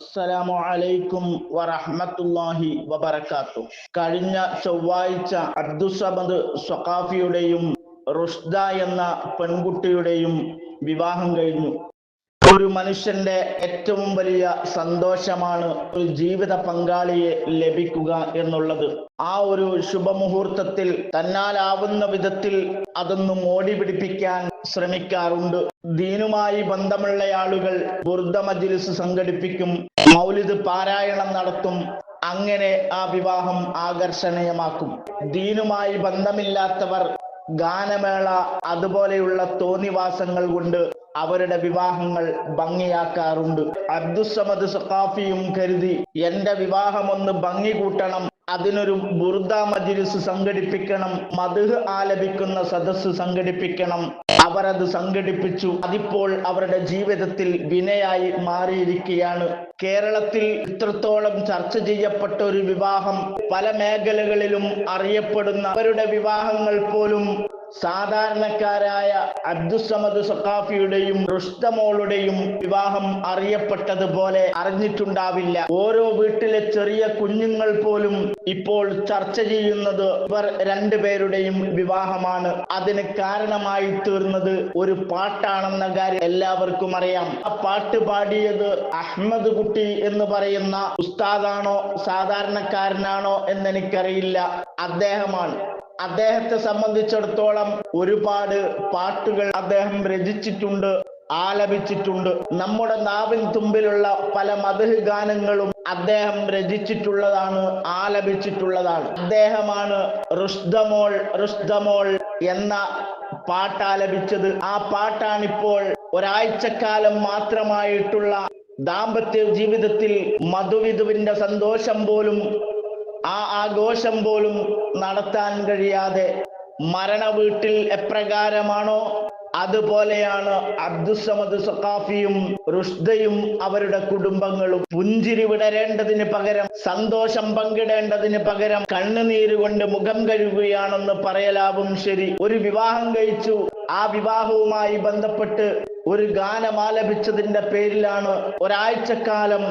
അസ്സലാമു അലൈക്കും വറഹ്മത്തുള്ളാഹി വബറകാത്തു. കഴിഞ്ഞ ചൊവ്വാഴ്ച അബ്ദുസമദ് സഖാഫിയുടെയും റുഷ്ദ എന്ന പെൺകുട്ടിയുടെയും വിവാഹം കഴിഞ്ഞു. ഒരു മനുഷ്യന്റെ ഏറ്റവും വലിയ സന്തോഷമാണ് ഒരു ജീവിത പങ്കാളിയെ ലഭിക്കുക എന്നുള്ളത്. ആ ഒരു ശുഭമുഹൂർത്തത്തിൽ തന്നാലാവുന്ന വിധത്തിൽ അതൊന്നും ഓടി പിടിപ്പിക്കാൻ ശ്രമിക്കാറുണ്ട്. ദീനുമായി ബന്ധമുള്ള ആളുകൾ ബുർദ മജ്ലിസ് സംഘടിപ്പിക്കും മൗലിദ് പാരായണം നടത്തും അങ്ങനെ ആ വിവാഹം ആകർഷണീയമാക്കും. ദീനുമായി ബന്ധമില്ലാത്തവർ ഗാനമേള അതുപോലെയുള്ള തോന്നിവാസങ്ങൾ കൊണ്ട് അവരുടെ വിവാഹങ്ങൾ ഭംഗിയാക്കാറുണ്ട്. അബ്ദുസമദ് സഖാഫിയും കരുതി എന്റെ വിവാഹം ഒന്ന് ഭംഗി കൂട്ടണം അതിനൊരു ബുർദ മജിലിസ് സംഘടിപ്പിക്കണം മധുഹ് ആലപിക്കുന്ന സദസ്സ് സംഘടിപ്പിക്കണം. അവരത് സംഘടിപ്പിച്ചു. അതിപ്പോൾ അവരുടെ ജീവിതത്തിൽ വിനയായി മാറിയിരിക്കുകയാണ്. കേരളത്തിൽ ഇത്രത്തോളം ചർച്ച ചെയ്യപ്പെട്ട ഒരു വിവാഹം പല മേഖലകളിലും അറിയപ്പെടുന്ന അവരുടെ വിവാഹങ്ങൾ പോലും സാധാരണക്കാരായ അബ്ദുസമദ് സഖാഫിയുടെയും റുഷ്ദമോളുടെയും വിവാഹം അറിയപ്പെട്ടതുപോലെ അറിഞ്ഞിട്ടുണ്ടാവില്ല. ഓരോ വീട്ടിലെ ചെറിയ കുഞ്ഞുങ്ങൾ പോലും ഇപ്പോൾ ചർച്ച ചെയ്യുന്നത് ഇവർ രണ്ടുപേരുടെയും വിവാഹമാണ്. അതിന് കാരണമായി തീർന്നത് ഒരു പാട്ടാണെന്ന കാര്യം എല്ലാവർക്കും അറിയാം. ആ പാട്ട് പാടിയത് അഹമ്മദ് കുട്ടി എന്ന് പറയുന്ന ഉസ്താദാണോ സാധാരണക്കാരനാണോ എന്നെനിക്കറിയില്ല. അദ്ദേഹമാണ്. അദ്ദേഹത്തെ സംബന്ധിച്ചിടത്തോളം ഒരുപാട് പാട്ടുകൾ അദ്ദേഹം രചിച്ചിട്ടുണ്ട് ആലപിച്ചിട്ടുണ്ട്. നമ്മുടെ നാവിൻ തുമ്പിലുള്ള പല മധുഹ് ഗാനങ്ങളും അദ്ദേഹം രചിച്ചിട്ടുള്ളതാണ് ആലപിച്ചിട്ടുള്ളതാണ്. അദ്ദേഹമാണ് റുഷ്ദമോൾ റുഷ്ദമോൾ എന്ന പാട്ടാലപിച്ചത് ആ പാട്ടാണിപ്പോൾ ഒരാഴ്ചക്കാലം മാത്രമായിട്ടുള്ള ദാമ്പത്യ ജീവിതത്തിൽ മധുവിധുവിന്റെ സന്തോഷം പോലും ആ ആഘോഷം പോലും നടത്താൻ കഴിയാതെ മരണ വീട്ടിൽ എപ്രകാരമാണോ? അതുപോലെയാണ് അബ്ദുസമദ് സഖാഫിയും റുഷ്ദയും അവരുടെ കുടുംബങ്ങളും. പുഞ്ചിരി വിടരേണ്ടതിന് പകരം സന്തോഷം പങ്കിടേണ്ടതിന് പകരം കണ്ണുനീര് കൊണ്ട് മുഖം കഴുകുകയാണെന്ന് പറയലാവും ശരി. ഒരു വിവാഹം കഴിച്ചു. ആ വിവാഹവുമായി ബന്ധപ്പെട്ട് ഒരു ഗാനം ആലപിച്ചതിന്റെ പേരിലാണ് ഒരാഴ്ചക്കാലം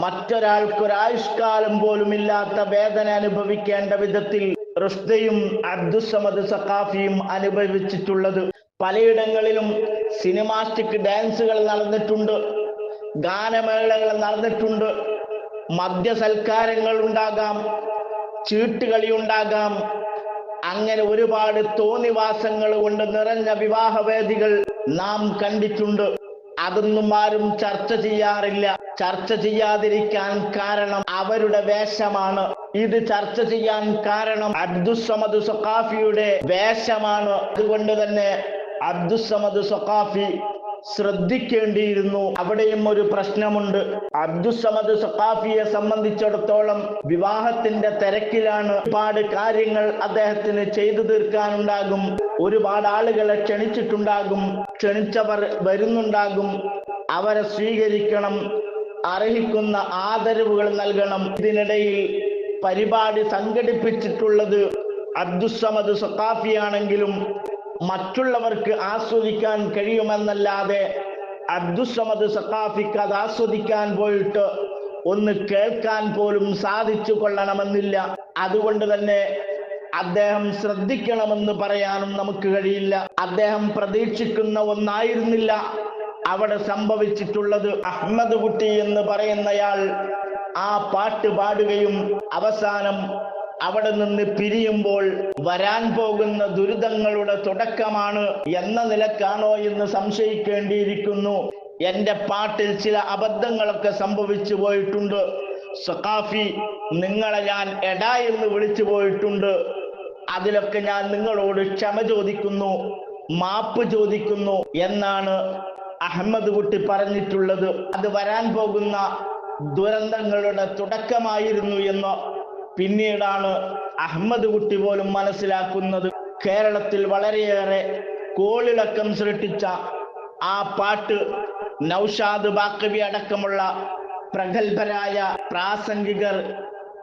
മറ്റൊരാൾക്ക് ഒരായുഷ്കാലം പോലും ഇല്ലാത്ത വേദന അനുഭവിക്കേണ്ട വിധത്തിൽ റുഷ്ദയും അബ്ദുസമദ് സഖാഫിയും അനുഭവിച്ചിട്ടുള്ളത്. പലയിടങ്ങളിലും സിനിമാസ്റ്റിക് ഡാൻസുകൾ നടന്നിട്ടുണ്ട്. ഗാനമേളകൾ നടന്നിട്ടുണ്ട്. മദ്യസൽക്കാരങ്ങൾ ഉണ്ടാകാം. ചീട്ടുകളി ഉണ്ടാകാം. അങ്ങനെ ഒരുപാട് തോന്നിവാസങ്ങൾ കൊണ്ട് നിറഞ്ഞ വിവാഹവേദികൾ നാം കണ്ടിട്ടുണ്ട്. അതൊന്നും ആരും ചർച്ച ചെയ്യാറില്ല. ചർച്ച ചെയ്യാതിരിക്കാൻ കാരണം അവരുടെ വേഷമാണ്. ഇത് ചർച്ച ചെയ്യാൻ കാരണം അബ്ദുസമദ് സഖാഫിയുടെ വേഷമാണ്. അതുകൊണ്ട് തന്നെ അബ്ദുസമദ് സഖാഫി ശ്രദ്ധിക്കേണ്ടിയിരുന്നു. അവിടെയും ഒരു പ്രശ്നമുണ്ട്. അബ്ദുസമദ് സഖാഫിയെ സംബന്ധിച്ചിടത്തോളം വിവാഹത്തിന്റെ തിരക്കിലാണ് ഒരുപാട് കാര്യങ്ങൾ അദ്ദേഹത്തിന് ചെയ്തു തീർക്കാനുണ്ടാകും. ഒരുപാട് ആളുകളെ ക്ഷണിച്ചിട്ടുണ്ടാകും. ക്ഷണിച്ചവർ വരുന്നുണ്ടാകും. അവരെ സ്വീകരിക്കണം. അർഹിക്കുന്ന ആദരവുകൾ നൽകണം. ഇതിനിടയിൽ പരിപാടി സംഘടിപ്പിച്ചിട്ടുള്ളത് അബ്ദുസമദ് സഖാഫിയാണെങ്കിലും മറ്റുള്ളവർക്ക് ആസ്വദിക്കാൻ കഴിയുമെന്നല്ലാതെ അബ്ദുസമദ് സഖാഫിക്ക് അത് ആസ്വദിക്കാൻ പോയിട്ട് ഒന്ന് കേൾക്കാൻ പോലും സാധിച്ചു കൊള്ളണമെന്നില്ല. അതുകൊണ്ട് തന്നെ അദ്ദേഹം ശ്രദ്ധിക്കണമെന്ന് പറയാനും നമുക്ക് കഴിയില്ല. അദ്ദേഹം പ്രതീക്ഷിക്കുന്ന ഒന്നായിരുന്നില്ല അവിടെ സംഭവിച്ചിട്ടുള്ളത്. അഹമ്മദ് കുട്ടി എന്ന് പറയുന്നയാൾ ആ പാട്ട് പാടുകയും അവസാനം അവിടെ നിന്ന് പിരിയുമ്പോൾ വരാൻ പോകുന്ന ദുരിതങ്ങളുടെ തുടക്കമാണ് എന്ന നിലക്കാണോ എന്ന് സംശയിക്കേണ്ടിയിരിക്കുന്നു. എന്റെ പാട്ടിൽ ചില അബദ്ധങ്ങളൊക്കെ സംഭവിച്ചു പോയിട്ടുണ്ട്. സഖാഫി നിങ്ങളെ ഞാൻ എടാ എന്ന് വിളിച്ചു പോയിട്ടുണ്ട്. അതിലൊക്കെ ഞാൻ നിങ്ങളോട് ക്ഷമ ചോദിക്കുന്നു മാപ്പ് ചോദിക്കുന്നു എന്നാണ് അഹമ്മദ് കുട്ടി പറഞ്ഞിട്ടുള്ളത്. അത് വരാൻ പോകുന്ന ദുരന്തങ്ങളുടെ തുടക്കമായിരുന്നു എന്ന് പിന്നീടാണ് അഹമ്മദ് കുട്ടി പോലും മനസ്സിലാക്കുന്നത്. കേരളത്തിൽ വളരെയേറെ കോളിളക്കം സൃഷ്ടിച്ച ആ പാട്ട് നൗഷാദ് ബാക്കവി അടക്കമുള്ള പ്രഗത്ഭരായ പ്രാസംഗികർ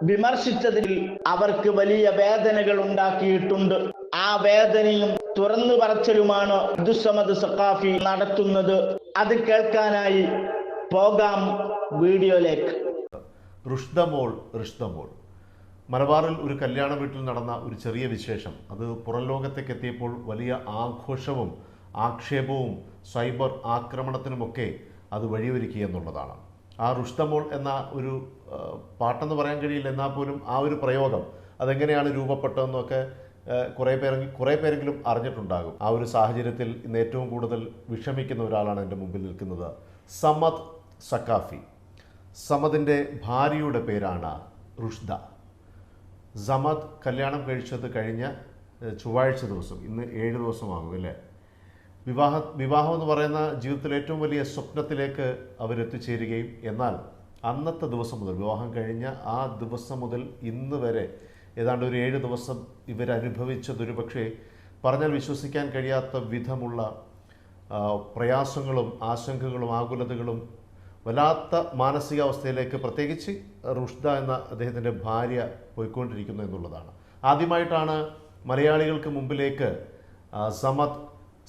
വിമർശിച്ചതിൽ അവർക്ക് വലിയ വേദനകൾ ഉണ്ടാക്കിയിട്ടുണ്ട്. ആ വേദനയും തുറന്നു പറച്ചലുമാണ് അബ്ദുസമദ് സഖാഫി നടത്തുന്നത്. അത് കേൾക്കാനായി പോകാം വീഡിയോയിലേക്ക്. റുഷ്ദമോൾ റുഷ്ദമോൾ മലബാറിൽ ഒരു കല്യാണ വീട്ടിൽ നടന്ന ഒരു ചെറിയ വിശേഷം. അത് പുറം ലോകത്തേക്ക് എത്തിയപ്പോൾ വലിയ ആഘോഷവും ആക്ഷേപവും സൈബർ ആക്രമണത്തിനുമൊക്കെ അത് വഴിയൊരുക്കി എന്നുള്ളതാണ്. ആ റുഷ്തമോൾ എന്ന ഒരു പാട്ടെന്ന് പറയാൻ കഴിയില്ല എന്നാൽ പോലും ആ ഒരു പ്രയോഗം അതെങ്ങനെയാണ് രൂപപ്പെട്ടതെന്നൊക്കെ കുറേ പേരെ കുറേ പേരെങ്കിലും അറിഞ്ഞിട്ടുണ്ടാകും. ആ ഒരു സാഹചര്യത്തിൽ ഇന്ന് ഏറ്റവും കൂടുതൽ വിഷമിക്കുന്ന ഒരാളാണ് എന്റെ മുമ്പിൽ നിൽക്കുന്നത് സമദ് സക്കാഫി സമദിന്റെ ഭാര്യയുടെ പേരാണ് റുഷ്ദ. സമദ് കല്യാണം കഴിച്ചത് കഴിഞ്ഞ ചൊവ്വാഴ്ച ദിവസം ഇന്ന് ഏഴ് ദിവസമാകും അല്ലേ? വിവാഹ വിവാഹം എന്ന് പറയുന്ന ജീവിതത്തിലെ ഏറ്റവും വലിയ സ്വപ്നത്തിലേക്ക് അവരെത്തിച്ചേരുകയും എന്നാൽ അന്നത്തെ ദിവസം മുതൽ വിവാഹം കഴിഞ്ഞ ആ ദിവസം മുതൽ ഇന്ന് വരെ ഏതാണ്ട് ഒരു ഏഴ് ദിവസം ഇവരനുഭവിച്ചതൊരു പക്ഷേ പറഞ്ഞാൽ വിശ്വസിക്കാൻ കഴിയാത്ത വിധമുള്ള പ്രയാസങ്ങളും ആശങ്കകളും ആകുലതകളും വല്ലാത്ത മാനസികാവസ്ഥയിലേക്ക് പ്രത്യേകിച്ച് റുഷ്ദ എന്ന അദ്ദേഹത്തിന്റെ ഭാര്യ പോയിക്കൊണ്ടിരിക്കുന്നു എന്നുള്ളതാണ്. ആദ്യമായിട്ടാണ് മലയാളികൾക്ക് മുമ്പിലേക്ക് സമത്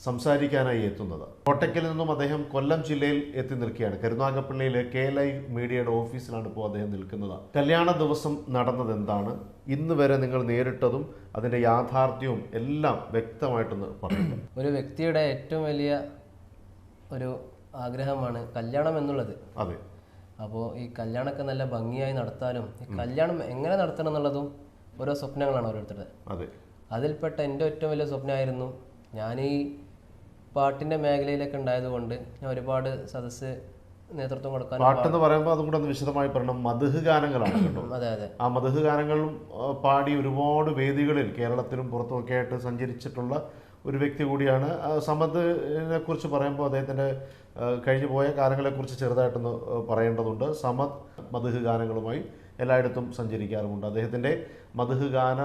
സംസാരിക്കാനായി എത്തുന്നത്. കോട്ടയ്ക്കിൽ നിന്നും അദ്ദേഹം കൊല്ലം ജില്ലയിൽ എത്തി നിൽക്കുകയാണ്. കരുനാഗപ്പള്ളിയിലെ കെ എൽ ഐ മീഡിയയുടെ ഓഫീസിലാണ് ഇപ്പോൾ അദ്ദേഹം നിൽക്കുന്നത്. കല്യാണ ദിവസം നടന്നത് എന്താണ് ഇന്ന് വരെ നിങ്ങൾ നേരിട്ടതും അതിന്റെ യാഥാർത്ഥ്യവും എല്ലാം വ്യക്തമായിട്ടൊന്ന് പറഞ്ഞു ഒരു വ്യക്തിയുടെ ഏറ്റവും വലിയ ഒരു ആഗ്രഹമാണ് കല്യാണം എന്നുള്ളത്. അതെ. അപ്പോൾ ഈ കല്യാണമൊക്കെ നല്ല ഭംഗിയായി നടത്താനും ഈ കല്യാണം എങ്ങനെ നടത്തണം എന്നുള്ളതും ഓരോ സ്വപ്നങ്ങളാണ് ഓരോരുത്തരുടെ. അതെ. അതിൽപ്പെട്ട എന്റെ ഏറ്റവും വലിയ സ്വപ്നമായിരുന്നു ഞാൻ ഈ പാട്ടിന്റെ മേഖലയിലൊക്കെ ഉണ്ടായതുകൊണ്ട് ഞാൻ ഒരുപാട് സദസ്സ് നേതൃത്വം കൊടുക്കാനും പാട്ടെന്ന് പറയുമ്പോൾ അതും കൂടെ ഒന്ന് വിശദമായി പറയണം. മധുഹ് ഗാനങ്ങളാണ് കേട്ടോ. അതെ അതെ. ആ മധുഹ് ഗാനങ്ങളും പാടി ഒരുപാട് വേദികളിൽ കേരളത്തിലും പുറത്തുമൊക്കെ ആയിട്ട് സഞ്ചരിച്ചിട്ടുള്ള ഒരു വ്യക്തി കൂടിയാണ്. സമദിനെ കുറിച്ച് പറയുമ്പോൾ അദ്ദേഹത്തിന്റെ കഴിഞ്ഞു പോയ കാലങ്ങളെക്കുറിച്ച് ചെറുതായിട്ടൊന്ന് പറയേണ്ടതുണ്ട്. സമദ് മധുഹ് ഗാനങ്ങളുമായി എല്ലായിടത്തും സഞ്ചരിക്കാറുമുണ്ട്. അദ്ദേഹത്തിന്റെ മധുഹ് ഗാന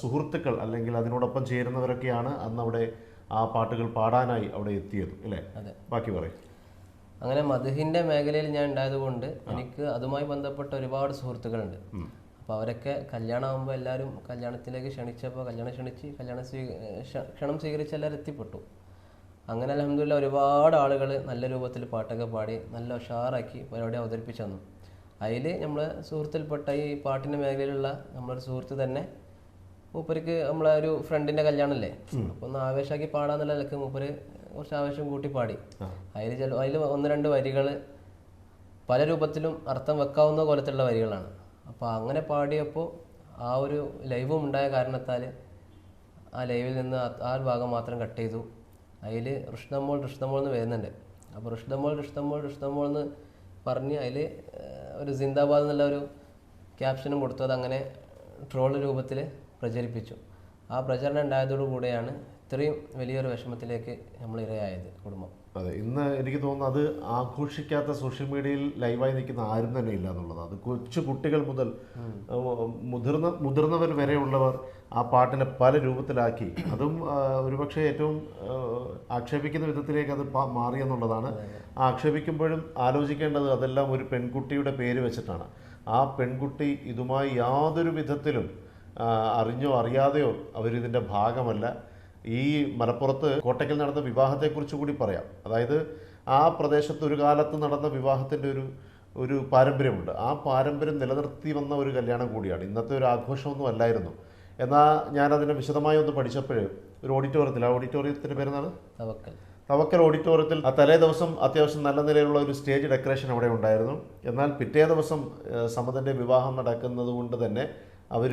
സുഹൃത്തുക്കൾ അല്ലെങ്കിൽ അതിനോടൊപ്പം ചേരുന്നവരൊക്കെയാണ് അന്ന് അവിടെ ആ പാട്ടുകൾ പാടാനായി അവിടെ എത്തിയത്. അല്ലേ? ബാക്കി പറയും. അങ്ങനെ മധുഹിന്റെ മേഖലയിൽ ഞാൻ ഉണ്ടായതുകൊണ്ട് എനിക്ക് അതുമായി ബന്ധപ്പെട്ട ഒരുപാട് സുഹൃത്തുക്കളുണ്ട്. അപ്പോൾ അവരൊക്കെ കല്യാണമാകുമ്പോൾ എല്ലാവരും കല്യാണത്തിലേക്ക് ക്ഷണിച്ചപ്പോൾ കല്യാണം ക്ഷണിച്ച് കല്യാണം സ്വീ ക്ഷ- ക്ഷണം സ്വീകരിച്ച് എല്ലാവരും എത്തിപ്പെട്ടു. അങ്ങനെ അലഹമില്ല ഒരുപാട് ആളുകൾ നല്ല രൂപത്തിൽ പാട്ടൊക്കെ പാടി നല്ല ഉഷാറാക്കി പരിപാടി അവതരിപ്പിച്ചു തന്നു. അതിൽ നമ്മൾ സുഹൃത്തിൽപ്പെട്ട ഈ പാട്ടിന്റെ മേഖലയിലുള്ള നമ്മളൊരു സുഹൃത്ത് തന്നെ മൂപ്പർക്ക് നമ്മളെ ഒരു ഫ്രണ്ടിന്റെ കല്യാണമല്ലേ അപ്പോൾ ഒന്ന് ആവേശമാക്കി പാടാന്നുള്ള നിലയ്ക്ക് മൂപ്പര് കുറച്ച് ആവേശം കൂട്ടി പാടി. അതിൽ ചില അതിൽ ഒന്ന് രണ്ട് വരികൾ പല രൂപത്തിലും അർത്ഥം വെക്കാവുന്ന പോലത്തുള്ള വരികളാണ്. അപ്പോൾ അങ്ങനെ പാടിയപ്പോൾ ആ ഒരു ലൈവും ഉണ്ടായ കാരണത്താൽ ആ ലൈവിൽ നിന്ന് ആ- ഒരു ഭാഗം മാത്രം കട്ട് ചെയ്തു. അതിൽ ഋഷ്ണമോൾ ഋഷ്ണമോൾ എന്ന് വരുന്നുണ്ട്. അപ്പോൾ ഋഷ്ണമോൾ ഋഷ്ണമോൾ ഋഷ്ണമോൾ എന്ന് പറഞ്ഞ് അതിൽ ഒരു ജിന്ദാബാദ് എന്നുള്ള ഒരു ക്യാപ്ഷനും കൊടുത്തു. അതങ്ങനെ ട്രോൾ രൂപത്തിൽ പ്രചരിപ്പിച്ചു. ആ പ്രചരണം ഉണ്ടായതോടുകൂടെയാണ് ഇത്രയും വലിയൊരു വിഷമത്തിലേക്ക് നമ്മൾ ഇരയായത് കുടുംബം. അതെ ഇന്ന് എനിക്ക് തോന്നുന്നു അത് ആഘോഷിക്കാത്ത സോഷ്യൽ മീഡിയയിൽ ലൈവായി നിൽക്കുന്ന ആരും തന്നെ ഇല്ല എന്നുള്ളത് അത് കൊച്ചു കുട്ടികൾ മുതൽ മുതിർന്ന മുതിർന്നവർ വരെയുള്ളവർ ആ പാട്ടിനെ പല രൂപത്തിലാക്കി. അതും ഒരുപക്ഷെ ഏറ്റവും ആക്ഷേപിക്കുന്ന വിധത്തിലേക്ക് അത് മാറി എന്നുള്ളതാണ്. ആക്ഷേപിക്കുമ്പോഴും ആലോചിക്കേണ്ടത് അതെല്ലാം ഒരു പെൺകുട്ടിയുടെ പേര് വെച്ചിട്ടാണ്. ആ പെൺകുട്ടി ഇതുമായി യാതൊരു വിധത്തിലും അറിഞ്ഞോ അറിയാതെയോ അവരിതിന്റെ ഭാഗമല്ല. ഈ മലപ്പുറത്ത് കോട്ടയ്ക്കൽ നടന്ന വിവാഹത്തെക്കുറിച്ച് കൂടി പറയാം. അതായത് ആ പ്രദേശത്ത് ഒരു കാലത്ത് നടന്ന വിവാഹത്തിന്റെ ഒരു ഒരു പാരമ്പര്യമുണ്ട്. ആ പാരമ്പര്യം നിലനിർത്തി വന്ന ഒരു കല്യാണം കൂടിയാണ്. ഇന്നത്തെ ഒരു ആഘോഷമൊന്നും അല്ലായിരുന്നു. എന്നാൽ ഞാനതിനെ വിശദമായി ഒന്ന് പഠിച്ചപ്പോൾ ഒരു ഓഡിറ്റോറിയത്തിൽ ആ ഓഡിറ്റോറിയത്തിന്റെ പേരെന്നാണ് തവക്കൽ. തവക്കൽ ഓഡിറ്റോറിയത്തിൽ ആ തലേ ദിവസം അത്യാവശ്യം നല്ല നിലയിലുള്ള ഒരു സ്റ്റേജ് ഡെക്കറേഷൻ അവിടെ ഉണ്ടായിരുന്നു. എന്നാൽ പിറ്റേ ദിവസം ഏഹ്, വിവാഹം നടക്കുന്നത് കൊണ്ട് തന്നെ അവർ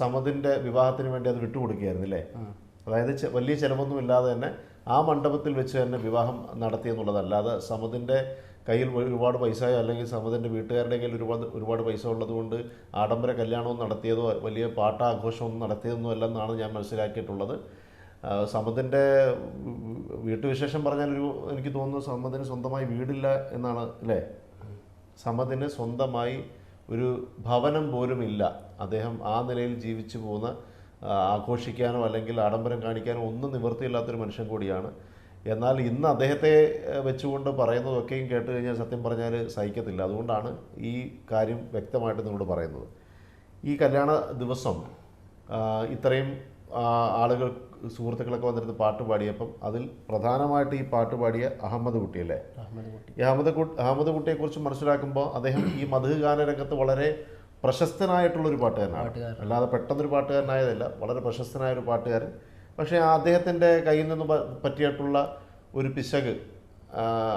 സമതിന്റെ വിവാഹത്തിന് വേണ്ടി അത് വിട്ടുകൊടുക്കുകയായിരുന്നു അല്ലേ അതായത് വലിയ ചിലവൊന്നും ഇല്ലാതെ തന്നെ ആ മണ്ഡപത്തിൽ വെച്ച് തന്നെ വിവാഹം നടത്തി എന്നുള്ളതല്ലാതെ സമദിന്റെ കയ്യിൽ ഒരുപാട് പൈസയോ അല്ലെങ്കിൽ സമുദിന്റെ വീട്ടുകാരുടെ കയ്യിൽ ഒരുപാട് ഒരുപാട് പൈസ ഉള്ളതുകൊണ്ട് ആഡംബര കല്യാണവും നടത്തിയതോ വലിയ പാട്ടാഘോഷമൊന്നും നടത്തിയതൊന്നും അല്ലെന്നാണ് ഞാൻ മനസ്സിലാക്കിയിട്ടുള്ളത്. സമുദിന്റെ വീട്ടുവിശേഷം പറഞ്ഞാൽ ഒരു എനിക്ക് തോന്നുന്നു സമ്മതിന് സ്വന്തമായി വീടില്ല എന്നാണ് അല്ലേ? സമ്മതിന് സ്വന്തമായി ഒരു ഭവനം പോലും ഇല്ല. അദ്ദേഹം ആ നിലയിൽ ജീവിച്ചു പോകുന്ന ആഘോഷിക്കാനോ അല്ലെങ്കിൽ ആഡംബരം കാണിക്കാനോ ഒന്നും നിവൃത്തിയില്ലാത്തൊരു മനുഷ്യൻ കൂടിയാണ്. എന്നാൽ ഇന്ന് അദ്ദേഹത്തെ വെച്ചുകൊണ്ട് പറയുന്നതൊക്കെയും കേട്ട് കഴിഞ്ഞാൽ സത്യം പറഞ്ഞാൽ സഹിക്കത്തില്ല. അതുകൊണ്ടാണ് ഈ കാര്യം വ്യക്തമായിട്ട് നിങ്ങളോട് പറയുന്നത്. ഈ കല്യാണ ദിവസം ഇത്രയും ആളുകൾ സുഹൃത്തുക്കളൊക്കെ വന്നിരുന്ന് പാട്ട് പാടിയപ്പം അതിൽ പ്രധാനമായിട്ട് ഈ പാട്ട് പാടിയ അഹമ്മദ് കുട്ടിയല്ലേ അഹമ്മദ് കുട്ടി. അഹമ്മദ് കുട്ടി അഹമ്മദ് കുട്ടിയെക്കുറിച്ച് മനസ്സിലാക്കുമ്പോൾ അദ്ദേഹം ഈ മധുഗാന രംഗത്ത് വളരെ പ്രശസ്തനായിട്ടുള്ള ഒരു പാട്ടുകാരനാണ് അല്ലാതെ പെട്ടെന്നൊരു പാട്ടുകാരനായതല്ല. വളരെ പ്രശസ്തനായ ഒരു പാട്ടുകാരൻ. പക്ഷേ അദ്ദേഹത്തിന്റെ കയ്യിൽ നിന്ന് പറ്റിയിട്ടുള്ള ഒരു പിശക്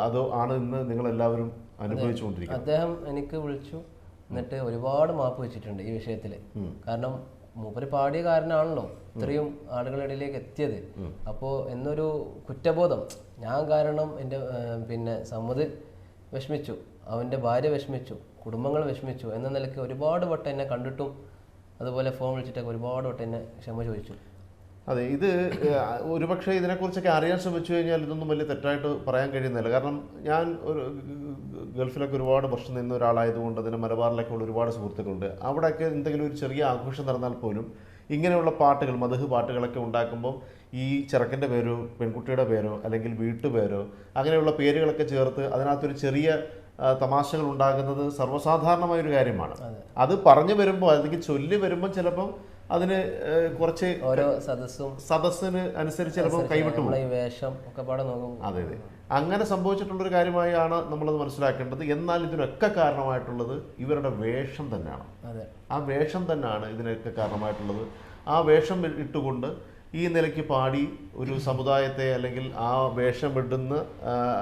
അത് ആണ് ഇന്ന് നിങ്ങളെല്ലാവരും അനുഭവിച്ചുകൊണ്ടിരിക്കുന്നത് അദ്ദേഹം എനിക്ക് വിളിച്ചു. എന്നിട്ട് ഒരുപാട് മാപ്പ് വെച്ചിട്ടുണ്ട് ഈ വിഷയത്തിൽ കാരണം മൂപ്പര് പാടിയ കാരനാണല്ലോ ഇത്രയും ആളുകളുടെ ഇടയിലേക്ക് എത്തിയത് അപ്പോൾ എന്നൊരു കുറ്റബോധം. ഞാൻ കാരണം എന്റെ പിന്നെ സമ്മതി വിഷമിച്ചു. അവന്റെ ഭാര്യ വിഷമിച്ചു. കുടുംബങ്ങൾ വിഷമിച്ചു എന്ന നിലയ്ക്ക് ഒരുപാട് വട്ടം എന്നെ കണ്ടിട്ടും അതുപോലെ ഫോൺ വിളിച്ചിട്ടൊക്കെ ഒരുപാട് വട്ടം എന്നെ ക്ഷമ ചോദിച്ചു. അതെ ഇത് ഒരുപക്ഷെ ഇതിനെക്കുറിച്ചൊക്കെ അറിയാൻ ശ്രമിച്ചു കഴിഞ്ഞാൽ ഇതൊന്നും വലിയ തെറ്റായിട്ട് പറയാൻ കഴിയുന്നില്ല. കാരണം ഞാൻ ഒരു ഗൾഫിലൊക്കെ ഒരുപാട് വർഷം നിന്ന ഒരാളായതുകൊണ്ട് അതിന് മലബാറിലൊക്കെ ഉള്ള ഒരുപാട് സുഹൃത്തുക്കളുണ്ട്. അവിടെയൊക്കെ എന്തെങ്കിലും ഒരു ചെറിയ ആഘോഷം നടന്നാൽ പോലും ഇങ്ങനെയുള്ള പാട്ടുകൾ മധു പാട്ടുകളൊക്കെ ഉണ്ടാക്കുമ്പോൾ ഈ ചെറുക്കന്റെ പേരോ പെൺകുട്ടിയുടെ പേരോ അല്ലെങ്കിൽ വീട്ടുപേരോ അങ്ങനെയുള്ള പേരുകളൊക്കെ ചേർത്ത് അതിനകത്തൊരു ചെറിയ തമാശകൾ ഉണ്ടാകുന്നത് സർവസാധാരണമായ ഒരു കാര്യമാണ്. അത്. പറഞ്ഞു വരുമ്പോൾ അല്ലെങ്കിൽ ചൊല്ലി വരുമ്പോൾ ചിലപ്പം അതിന് കുറച്ച് ഓരോ സദസ്സും സദസ്സിന് അനുസരിച്ച് ചിലപ്പോൾ കൈവിട്ടു വേഷം ഒക്കെ പാടെ നോക്കും. അതെ അതെ. അങ്ങനെ സംഭവിച്ചിട്ടുള്ളൊരു കാര്യമായാണ് നമ്മളത് മനസ്സിലാക്കേണ്ടത്. എന്നാൽ ഇതിനൊക്കെ കാരണമായിട്ടുള്ളത് ഇവരുടെ വേഷം തന്നെയാണ്. ആ വേഷം തന്നെയാണ് ഇതിനൊക്കെ കാരണമായിട്ടുള്ളത്. ആ വേഷം ഇട്ടുകൊണ്ട് ഈ നിലയ്ക്ക് പാടി ഒരു സമുദായത്തെ അല്ലെങ്കിൽ ആ വേഷം ഇടുന്ന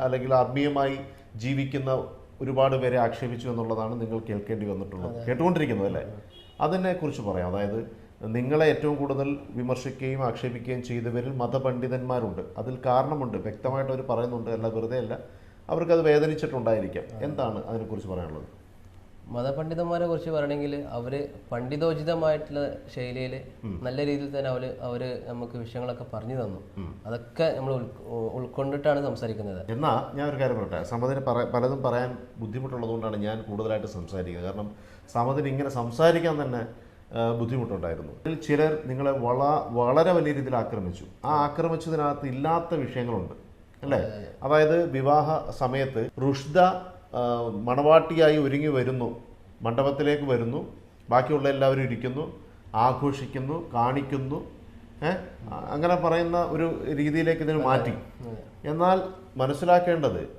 അല്ലെങ്കിൽ ആത്മീയമായി ജീവിക്കുന്ന ഒരുപാട് പേരെ ആക്ഷേപിച്ചു എന്നുള്ളതാണ് നിങ്ങൾ കേൾക്കേണ്ടി വന്നിട്ടുള്ളത്. കേട്ടുകൊണ്ടിരിക്കുന്നത് അല്ലേ? അതിനെ കുറിച്ച് പറയാം. അതായത് നിങ്ങളെ ഏറ്റവും കൂടുതൽ വിമർശിക്കുകയും ആക്ഷേപിക്കുകയും ചെയ്തവരിൽ മതപണ്ഡിതന്മാരുണ്ട്. അതിൽ കാരണമുണ്ട്. വ്യക്തമായിട്ട് അവർ പറയുന്നുണ്ട് അല്ല വെറുതെ അല്ല. അവർക്കത് വേദനിച്ചിട്ടുണ്ടായിരിക്കാം. എന്താണ് അതിനെക്കുറിച്ച് പറയാനുള്ളത്? മതപണ്ഡിതന്മാരെ കുറിച്ച് പറയണമെങ്കിൽ അവർ പണ്ഡിതോചിതമായിട്ടുള്ള ശൈലിയിൽ നല്ല രീതിയിൽ തന്നെ അവർ അവർ നമുക്ക് വിഷയങ്ങളൊക്കെ പറഞ്ഞു തന്നു. അതൊക്കെ നമ്മൾ ഉൾക്കൊണ്ടിട്ടാണ് സംസാരിക്കുന്നത്. എന്നാ ഞാൻ ഒരു കാര്യം പറയട്ടെ? സമതിന് പലതും പറയാൻ ബുദ്ധിമുട്ടുള്ളതുകൊണ്ടാണ് ഞാൻ കൂടുതലായിട്ട് സംസാരിക്കുന്നത്. കാരണം സമതിന് ഇങ്ങനെ സംസാരിക്കാൻ തന്നെ ബുദ്ധിമുട്ടുണ്ടായിരുന്നു. ഇതിൽ ചിലർ നിങ്ങളെ വള വളരെ വലിയ രീതിയിൽ ആക്രമിച്ചു. ആ ആക്രമിച്ചതിനകത്ത് ഇല്ലാത്ത വിഷയങ്ങളുണ്ട്. അല്ലേ? അതായത് വിവാഹ സമയത്ത് റുഷ്ദ മണവാട്ടിയായി ഒരുങ്ങി വരുന്നു. മണ്ഡപത്തിലേക്ക് വരുന്നു. ബാക്കിയുള്ള എല്ലാവരും ഇരിക്കുന്നു. ആഘോഷിക്കുന്നു കാണിക്കുന്നു. അങ്ങനെ പറയുന്ന ഒരു രീതിയിലേക്ക് ഇതിന് മാറ്റി. എന്നാൽ മനസ്സിലാക്കേണ്ടത്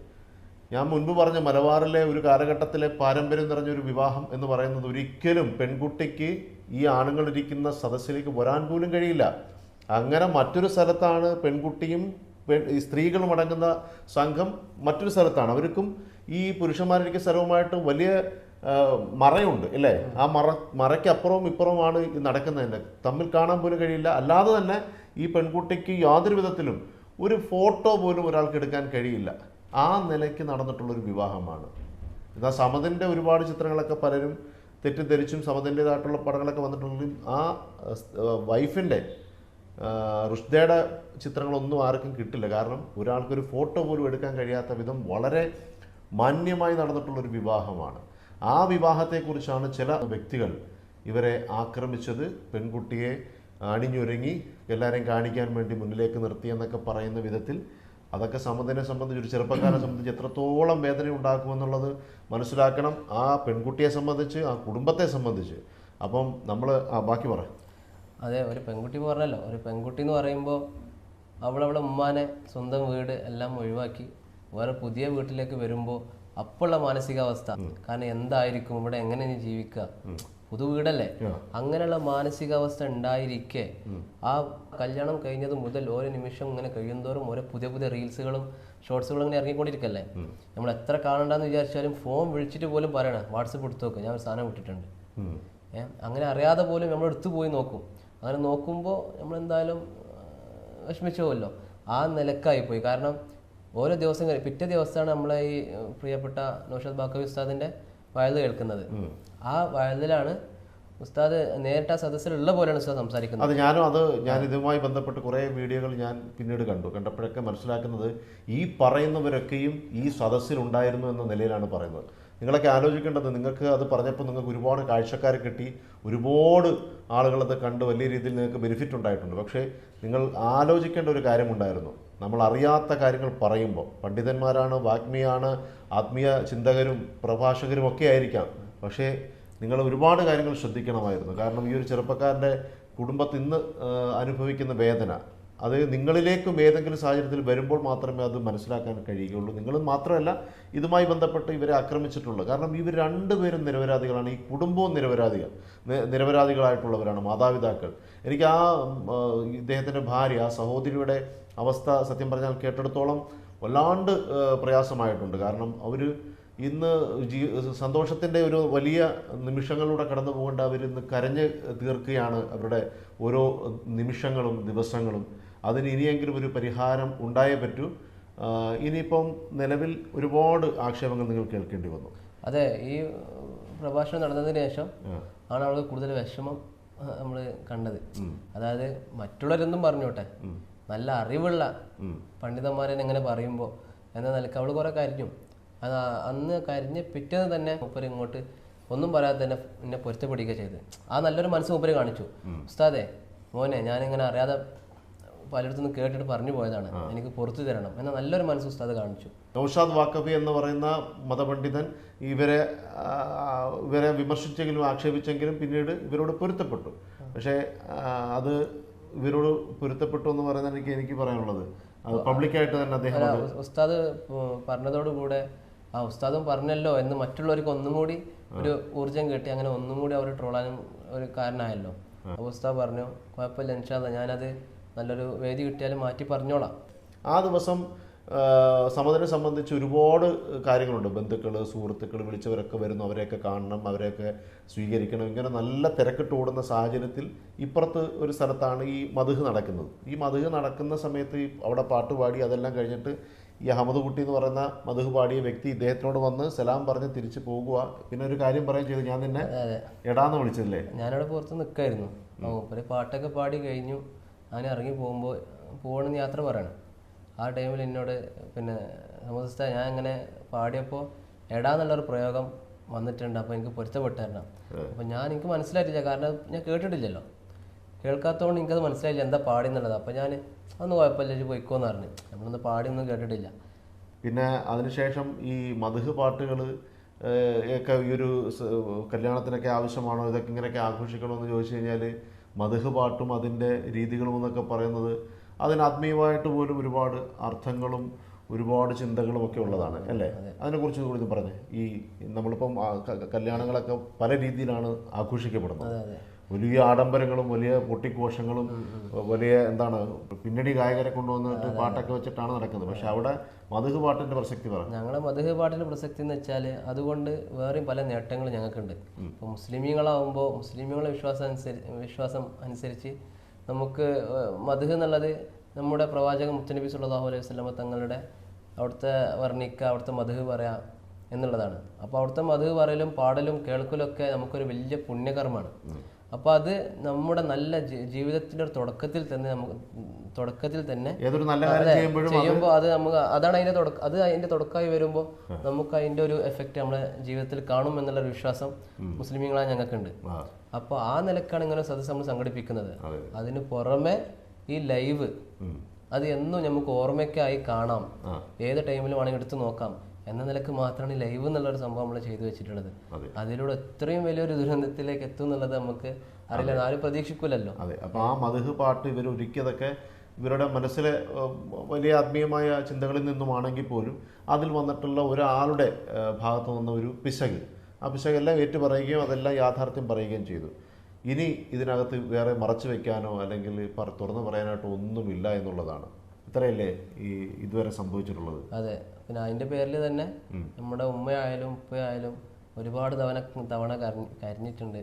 ഞാൻ മുൻപ് പറഞ്ഞ മലബാറിലെ ഒരു കാലഘട്ടത്തിലെ പാരമ്പര്യം നിറഞ്ഞൊരു വിവാഹം എന്ന് പറയുന്നത് ഒരിക്കലും പെൺകുട്ടിക്ക് ഈ ആണുങ്ങൾ ഇരിക്കുന്ന സദസ്സിലേക്ക് വരാൻ പോലും കഴിയില്ല. അങ്ങനെ മറ്റൊരു സ്ഥലത്താണ് പെൺകുട്ടിയും സ്ത്രീകളും അടങ്ങുന്ന സംഘം മറ്റൊരു സ്ഥലത്താണ്. അവർക്കും ഈ പുരുഷന്മാരിലേക്ക് സ്ഥലവുമായിട്ട് വലിയ മറയുണ്ട് അല്ലേ ആ മറ മറയ്ക്കപ്പുറവും ഇപ്പുറവുമാണ് നടക്കുന്നതിന്റെ. തമ്മിൽ കാണാൻ പോലും കഴിയില്ല. അല്ലാതെ തന്നെ ഈ പെൺകുട്ടിക്ക് യാതൊരു വിധത്തിലും ഒരു ഫോട്ടോ പോലും ഒരാൾക്ക് എടുക്കാൻ കഴിയില്ല. ആ നിലയ്ക്ക് നടന്നിട്ടുള്ളൊരു വിവാഹമാണ്. എന്നാൽ സമതിന്റെ ഒരുപാട് ചിത്രങ്ങളൊക്കെ പലരും തെറ്റിദ്ധരിച്ചും സമതിന്റെതായിട്ടുള്ള പടങ്ങളൊക്കെ വന്നിട്ടുണ്ടെങ്കിലും ആ വൈഫിന്റെ റുഷ്ദയുടെ ചിത്രങ്ങളൊന്നും ആർക്കും കിട്ടില്ല. കാരണം ഒരാൾക്കൊരു ഫോട്ടോ പോലും എടുക്കാൻ കഴിയാത്ത വിധം വളരെ മാന്യമായി നടന്നിട്ടുള്ളൊരു വിവാഹമാണ്. ആ വിവാഹത്തെക്കുറിച്ചാണ് ചില വ്യക്തികൾ ഇവരെ ആക്രമിച്ചത്. പെൺകുട്ടിയെ അണിഞ്ഞൊരുങ്ങി എല്ലാവരെയും കാണിക്കാൻ വേണ്ടി മുന്നിലേക്ക് നിർത്തിയെന്നൊക്കെ പറയുന്ന വിധത്തിൽ അതൊക്കെ സമതിനെ സംബന്ധിച്ച് ഒരു ചെറുപ്പക്കാരനെ സംബന്ധിച്ച് എത്രത്തോളം വേദന ഉണ്ടാക്കുമെന്നുള്ളത് മനസ്സിലാക്കണം. ആ പെൺകുട്ടിയെ സംബന്ധിച്ച് ആ കുടുംബത്തെ സംബന്ധിച്ച്. അപ്പം നമ്മൾ ആ ബാക്കി പറ. അതെ ഒരു പെൺകുട്ടി പറഞ്ഞല്ലോ. ഒരു പെൺകുട്ടി എന്ന് പറയുമ്പോൾ അവളവളെ ഉമ്മാനെ സ്വന്തം വീട് എല്ലാം ഒഴിവാക്കി വേറെ പുതിയ വീട്ടിലേക്ക് വരുമ്പോൾ അപ്പോഴുള്ള മാനസികാവസ്ഥ. കാരണം എന്തായിരിക്കും? ഇവിടെ എങ്ങനെ ഇനി ജീവിക്കുക? പുതു വീടല്ലേ? അങ്ങനെയുള്ള മാനസികാവസ്ഥ ഉണ്ടായിരിക്കെ ആ കല്യാണം കഴിഞ്ഞത് മുതൽ ഓരോ നിമിഷം ഇങ്ങനെ കഴിയുന്തോറും ഓരോ പുതിയ പുതിയ റീൽസുകളും ഷോർട്സുകളും ഇങ്ങനെ ഇറങ്ങിക്കൊണ്ടിരിക്കല്ലേ? നമ്മൾ എത്ര കാണണ്ടെന്ന് വിചാരിച്ചാലും ഫോൺ വിളിച്ചിട്ട് പോലും പറയണം. വാട്സപ്പ് എടുത്തു നോക്കും. ഞാൻ ഒരു സാധനം വിട്ടിട്ടുണ്ട്. അങ്ങനെ അറിയാതെ പോലും നമ്മൾ എടുത്തു പോയി നോക്കും. അങ്ങനെ നോക്കുമ്പോൾ നമ്മൾ എന്തായാലും വിഷമിച്ചു പോകുമല്ലോ ആ നിലക്കായി പോയി കാരണം ഓരോ ദിവസം കഴി പിറ്റേ ദിവസമാണ് നമ്മളെ ഈ പ്രിയപ്പെട്ട നൗഷാദ് ബാക്കവി ഉസ്താദിന്റെ വയൽ കേൾക്കുന്നത്. ആ വയലിലാണ് ഉസ്താദ് നേരിട്ട് ആ സദസ്സിലുള്ള പോലെയാണ് ഉസ്താദ് സംസാരിക്കുന്നത്. അത് ഞാനും അത് ഞാൻ ഇതുമായി ബന്ധപ്പെട്ട് കുറേ വീഡിയോകൾ ഞാൻ പിന്നീട് കണ്ടു. കണ്ടപ്പോഴൊക്കെ മനസ്സിലാക്കുന്നത് ഈ പറയുന്നവരൊക്കെയും ഈ സദസ്സിലുണ്ടായിരുന്നു എന്ന നിലയിലാണ് പറയുന്നത്. നിങ്ങളൊക്കെ ആലോചിക്കേണ്ടത് നിങ്ങൾക്ക് അത് പറഞ്ഞപ്പോൾ നിങ്ങൾക്ക് ഒരുപാട് കാഴ്ചക്കാർ കിട്ടി ഒരുപാട് ആളുകളത് കണ്ട് വലിയ രീതിയിൽ നിങ്ങൾക്ക് ബെനിഫിറ്റ് ഉണ്ടായിട്ടുണ്ട്. പക്ഷേ നിങ്ങൾ ആലോചിക്കേണ്ട ഒരു കാര്യമുണ്ടായിരുന്നു. നമ്മൾ അറിയാത്ത കാര്യങ്ങൾ പറയുമ്പോൾ പണ്ഡിതന്മാരാണ് വാഗ്മിയാണ് ആത്മീയ ചിന്തകരും പ്രഭാഷകരും ഒക്കെ ആയിരിക്കാം. പക്ഷേ നിങ്ങൾ ഒരുപാട് കാര്യങ്ങൾ ശ്രദ്ധിക്കണമായിരുന്നു. കാരണം ഈ ഒരു ചെറുപ്പക്കാരന്റെ കുടുംബത്തിൽ ഇന്ന് അനുഭവിക്കുന്ന വേദന അത് നിങ്ങളിലേക്കും ഏതെങ്കിലും സാഹചര്യത്തിൽ വരുമ്പോൾ മാത്രമേ അത് മനസ്സിലാക്കാൻ കഴിയുകയുള്ളൂ. നിങ്ങൾ മാത്രമല്ല ഇതുമായി ബന്ധപ്പെട്ട് ഇവരെ ആക്രമിച്ചിട്ടുള്ളൂ കാരണം ഇവർ രണ്ടുപേരും നിരപരാധികളാണ്. ഈ കുടുംബവും നിരപരാധികൾ നിരപരാധികളായിട്ടുള്ളവരാണ് മാതാപിതാക്കൾ. എനിക്ക് ആ ഇദ്ദേഹത്തിന്റെ ഭാര്യ ആ സഹോദരിയുടെ അവസ്ഥ സത്യം പറഞ്ഞാൽ കേട്ടെടുത്തോളം വല്ലാണ്ട് പ്രയാസമായിട്ടുണ്ട്. കാരണം അവർ ഇന്ന് ജീ സന്തോഷത്തിന്റെ ഒരു വലിയ നിമിഷങ്ങളിലൂടെ കടന്നു പോകേണ്ട അവരിന്ന് കരഞ്ഞ് തീർക്കുകയാണ് അവരുടെ ഓരോ നിമിഷങ്ങളും ദിവസങ്ങളും. അതിന് ഇനിയെങ്കിലും ഒരു പരിഹാരം ഉണ്ടായേ പറ്റൂ. ഇനിയിപ്പം നിലവിൽ ഒരുപാട് ആക്ഷേപങ്ങൾ നിങ്ങൾ കേൾക്കേണ്ടി വന്നു. അതെ ഈ പ്രഭാഷണം നടന്നതിന് ശേഷം ആണ് അവൾ കൂടുതൽ വിഷമം നമ്മൾ കണ്ടത്. അതായത് മറ്റുള്ളവരെന്തും പറഞ്ഞോട്ടെ. നല്ല അറിവുള്ള പണ്ഡിതന്മാരെ എങ്ങനെ പറയുമ്പോൾ എന്ന നിലയ്ക്ക് അവൾ കുറെ കരഞ്ഞു. അത് അന്ന് കരഞ്ഞ് പിറ്റേന്ന് തന്നെ മൂപ്പര് ഇങ്ങോട്ട് ഒന്നും പറയാതെ തന്നെ എന്നെ പൊരുത്തപ്പെടുകയൊക്കെ ചെയ്ത്. ആ നല്ലൊരു മനസ്സ് മൂപ്പര് കാണിച്ചു. ഉസ്താദേ മോനെ ഞാനിങ്ങനെ അറിയാതെ പലയിടത്തുനിന്ന് കേട്ടിട്ട് പറഞ്ഞു പോയതാണ്. എനിക്ക് പുറത്തു തരണം. എന്ന നല്ലൊരു മനസ്സ് ഉസ്താദ് കാണിച്ചു. നൌഷാദ് വാക്കഫി എന്ന് പറയുന്ന മതപണ്ഡിതൻ ഇവരെ ഇവരെ വിമർശിച്ചെങ്കിലും ആക്ഷേപിച്ചെങ്കിലും പിന്നീട് ഇവരോട് പൊരുത്തപ്പെട്ടു. പക്ഷേ അത് ഇവരോട് പൊരുത്തപ്പെട്ടു എന്ന് പറയുന്നത് എനിക്ക് എനിക്ക് പറയാനുള്ളത്. അത് പബ്ലിക്കായിട്ട് തന്നെ അദ്ദേഹം അത് ഉസ്താദ് പറഞ്ഞതോടുകൂടെ ആ ഉസ്താദും പറഞ്ഞല്ലോ എന്ന് മറ്റുള്ളവർക്ക് ഒന്നും കൂടി ഒരു ഊർജം കിട്ടി അങ്ങനെ ഒന്നും കൂടി അവർ ട്രോളാനും ഒരു കാരണമായല്ലോ. അപ്പോൾ ഉസ്താദ് പറഞ്ഞു കുഴപ്പമില്ല ഇൻഷാല്ല ഞാനത് നല്ലൊരു വേദി കിട്ടിയാലും മാറ്റി പറഞ്ഞോളാം. ആ ദിവസം സമതനെ സംബന്ധിച്ച് ഒരുപാട് കാര്യങ്ങളുണ്ട്. ബന്ധുക്കൾ സുഹൃത്തുക്കൾ വിളിച്ചവരൊക്കെ വരുന്നു. അവരെയൊക്കെ കാണണം അവരെയൊക്കെ സ്വീകരിക്കണം. ഇങ്ങനെ നല്ല തിരക്കിട്ട് ഓടുന്ന സാഹചര്യത്തിൽ ഇപ്പുറത്ത് ഒരു സ്ഥലത്താണ് ഈ മധുഹ് നടക്കുന്നത്. ഈ മധുഹ് നടക്കുന്ന സമയത്ത് അവിടെ പാട്ട് പാടി അതെല്ലാം കഴിഞ്ഞിട്ട് ഈ അഹമ്മദ് കുട്ടി എന്ന് പറയുന്ന മധുഹ് പാടിയ വ്യക്തി ഇദ്ദേഹത്തിനോട് വന്ന് സലാം പറഞ്ഞ് തിരിച്ചു പോകുക പിന്നെ ഒരു കാര്യം പറയുകയും ചെയ്തു. ഞാൻ നിന്നെ എടാന്ന് വിളിച്ചല്ലേ ഞാനവിടെ പുറത്ത് നിൽക്കായിരുന്നു പാട്ടൊക്കെ പാടി കഴിഞ്ഞു. ഞാൻ ഇറങ്ങി പോകുമ്പോൾ പോകണമെന്ന് യാത്ര പറയണം. ആ ടൈമിൽ എന്നോട് പിന്നെ സമസ്ത ഞാൻ ഇങ്ങനെ പാടിയപ്പോൾ എടാന്നുള്ളൊരു പ്രയോഗം വന്നിട്ടുണ്ട്. അപ്പോൾ എനിക്ക് പൊരുത്തപ്പെട്ടായിരുന്നു അപ്പോൾ ഞാൻ എനിക്ക് മനസ്സിലായിട്ടില്ല. കാരണം ഞാൻ കേട്ടിട്ടില്ലല്ലോ. കേൾക്കാത്തതുകൊണ്ട് എനിക്കത് മനസ്സിലായില്ല എന്താ പാടി എന്നുള്ളത് അപ്പോൾ ഞാൻ അന്ന് കുഴപ്പമില്ല ഒരു പോയിക്കോന്ന് പറഞ്ഞു. നമ്മളൊന്നും പാടിയൊന്നും കേട്ടിട്ടില്ല. പിന്നെ അതിനുശേഷം ഈ മധുഹ് പാട്ടുകൾ ഒക്കെ ഈ ഒരു കല്യാണത്തിനൊക്കെ ആവശ്യമാണോ? ഇതൊക്കെ ഇങ്ങനെയൊക്കെ ആഘോഷിക്കണമെന്ന് ചോദിച്ചു കഴിഞ്ഞാൽ മധുഹ് പാട്ടും അതിന്റെ രീതികളും എന്നൊക്കെ പറയുന്നത് അതിന് ആത്മീയമായിട്ട് പോലും ഒരുപാട് അർത്ഥങ്ങളും ഒരുപാട് ചിന്തകളും ഒക്കെ ഉള്ളതാണ് അല്ലേ? അതിനെക്കുറിച്ച് കൂടുതൽ പറഞ്ഞു. ഈ നമ്മളിപ്പം കല്യാണങ്ങളൊക്കെ പല രീതിയിലാണ് ആഘോഷിക്കപ്പെടുന്നത്. വലിയ ആഡംബരങ്ങളും വലിയ പൊട്ടിക്കോശങ്ങളും വലിയ എന്താണ് പിന്നണി ഗായകരെ കൊണ്ടുവന്നിട്ട് പാട്ടൊക്കെ വെച്ചിട്ടാണ് നടക്കുന്നത്. പക്ഷെ അവിടെ മധുഹ് പാട്ടിന്റെ പ്രസക്തി പറഞ്ഞു ഞങ്ങളെ മധുഹ് പാട്ടിന്റെ പ്രസക്തി എന്ന് വെച്ചാൽ അതുകൊണ്ട് വേറെയും പല നേട്ടങ്ങളും ഞങ്ങൾക്കുണ്ട്. ഇപ്പോൾ മുസ്ലിമീങ്ങളാവുമ്പോൾ മുസ്ലിമീങ്ങളെ വിശ്വാസം അനുസരിച്ച് വിശ്വാസം അനുസരിച്ച് നമുക്ക് മധുഹ് എന്നുള്ളത് നമ്മുടെ പ്രവാചകൻ മുത്തനബി സുല്ലാഹു അലൈഹി വസ്ലമ തങ്ങളുടെ അവിടുത്തെ വർണിക്ക അവിടുത്തെ മധുഹ് പറയാം എന്നുള്ളതാണ്. അപ്പോൾ അവിടുത്തെ മധുഹ് പറയലും പാടലും കേൾക്കലും ഒക്കെ നമുക്കൊരു വലിയ പുണ്യകർമ്മമാണ്. അപ്പോൾ അത് നമ്മുടെ നല്ല ജീവിതത്തിന്റെ ഒരു തുടക്കത്തിൽ തന്നെ നമുക്ക് തുടക്കത്തിൽ തന്നെ ഏതൊരു നല്ല കാര്യം ചെയ്യുമ്പോൾ അത് നമുക്ക് അതാണ് അതിന്റെ തുടക്കം അത് അതിന്റെ തുടക്കമായി വരുമ്പോൾ നമുക്ക് അതിന്റെ ഒരു എഫക്റ്റ് നമ്മുടെ ജീവിതത്തിൽ കാണും എന്നുള്ള ഒരു വിശ്വാസം മുസ്ലിമീങ്ങളായ ഞങ്ങൾക്കുണ്ട്. അപ്പോൾ ആ നിലക്കാണ് ഇങ്ങനെ സദസ്സ് നമ്മൾ സംഘടിപ്പിക്കുന്നത്. അതെ. അതിന് പുറമെ ഈ ലൈവ് അത് എന്നും നമുക്ക് ഓർമ്മയ്ക്കായി കാണാം. ഏത് ടൈമിലും വേണമെങ്കിൽ എടുത്ത് നോക്കാം. എന്ന നിലയ്ക്ക് മാത്രമാണ് ലൈവ് എന്നുള്ളൊരു സംഭവം നമ്മൾ ചെയ്തു വെച്ചിട്ടുള്ളത്. അതിലൂടെ എത്രയും വലിയൊരു ദുരന്തത്തിലേക്ക് എത്തും എന്നുള്ളത് നമുക്ക് അറിയില്ല. ആരും പ്രതീക്ഷിക്കില്ലല്ലോ അതെ. അപ്പോൾ ആ മധുഹ് പാട്ട് ഇവർ ഒരുക്കിയതൊക്കെ ഇവരുടെ മനസ്സിലെ വലിയ ആത്മീയമായ ചിന്തകളിൽ നിന്നുമാണെങ്കിൽ പോലും അതിൽ വന്നിട്ടുള്ള ഒരാളുടെ ഭാഗത്തു നിന്ന ഒരു പിശക്. ആ പിശകെല്ലാം ഏറ്റു പറയുകയും അതെല്ലാം യാഥാർത്ഥ്യം പറയുകയും ചെയ്തു. ഇനി ഇതിനകത്ത് വേറെ മറച്ചു വെക്കാനോ അല്ലെങ്കിൽ തുറന്നു പറയാനായിട്ടോ ഒന്നുമില്ല എന്നുള്ളതാണ്. ഇത്രയല്ലേ ഈ ഇതുവരെ സംഭവിച്ചിട്ടുള്ളത്? അതെ. പിന്നെ അതിന്റെ പേരിൽ തന്നെ നമ്മുടെ ഉമ്മയായാലും ഉപ്പയായാലും ഒരുപാട് തവണ തവണ കരഞ്ഞ് കരഞ്ഞിട്ടുണ്ട്.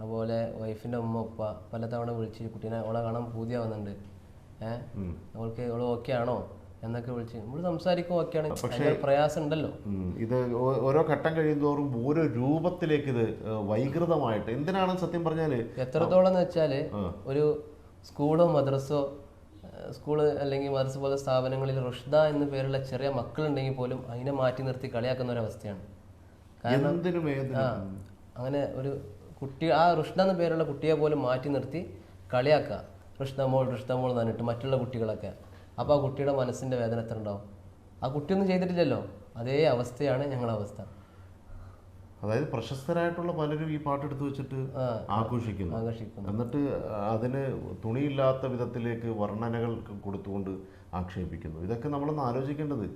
അതുപോലെ വൈഫിന്റെ ഉമ്മ ഉപ്പ പല തവണ വിളിച്ച് കുട്ടീനെ അവളെ കാണാൻ പൂതിയാവുന്നുണ്ട്. ഏഹ് അവൾക്ക് അവൾ ഓക്കെ ആണോ? എന്നൊക്കെ വിളിച്ച് നമ്മൾ സംസാരിക്കും ഓക്കെയാണ് പക്ഷേ പ്രയാസം ഉണ്ടല്ലോ. ഇത് ഓരോ ഘട്ടം കഴിയുന്നതോറും ഓരോ രൂപത്തിലേക്ക് ഇത് വൈകൃതമായിട്ട് എന്തിനാണ് സത്യം പറഞ്ഞാൽ എത്രത്തോളം എന്ന് വെച്ചാൽ ഒരു സ്കൂളോ മദ്രസോ സ്കൂൾ അല്ലെങ്കിൽ മദ്രസ പോലെ സ്ഥാപനങ്ങളിൽ റുഷ്ദ എന്ന പേരുള്ള ചെറിയ മക്കളുണ്ടെങ്കിൽ പോലും അതിനെ മാറ്റി നിർത്തി കളിയാക്കുന്ന ഒരു അവസ്ഥയാണ് ആ അങ്ങനെ ഒരു കുട്ടി ആ റുഷ്ദ എന്ന പേരുള്ള കുട്ടിയെ പോലും മാറ്റി നിർത്തി കളിയാക്കുക. റുഷ്ദ മോൾ റുഷ്ദ മോൾ എന്ന് പറഞ്ഞിട്ട് മറ്റുള്ള കുട്ടികളൊക്കെ. അപ്പോൾ ആ കുട്ടിയുടെ മനസ്സിന്റെ വേദന എത്ര ഉണ്ടാവും? ആ കുട്ടിയൊന്നും ചെയ്തിട്ടില്ലല്ലോ. അതേ അവസ്ഥയാണ് ഞങ്ങളുടെ അവസ്ഥ. അതായത് പ്രശസ്തരായിട്ടുള്ള പലരും ഈ പാട്ട് പാട്ടെടുത്ത് വെച്ചിട്ട് ആഘോഷിക്കുന്നു. എന്നിട്ട് അതിന് തുണിയില്ലാത്ത വിധത്തിലേക്ക് വർണനകൾ കൊടുത്തുകൊണ്ട് ആക്ഷേപിക്കുന്നു. ഇതൊക്കെ നമ്മളൊന്ന് ആലോചിക്കേണ്ടത്.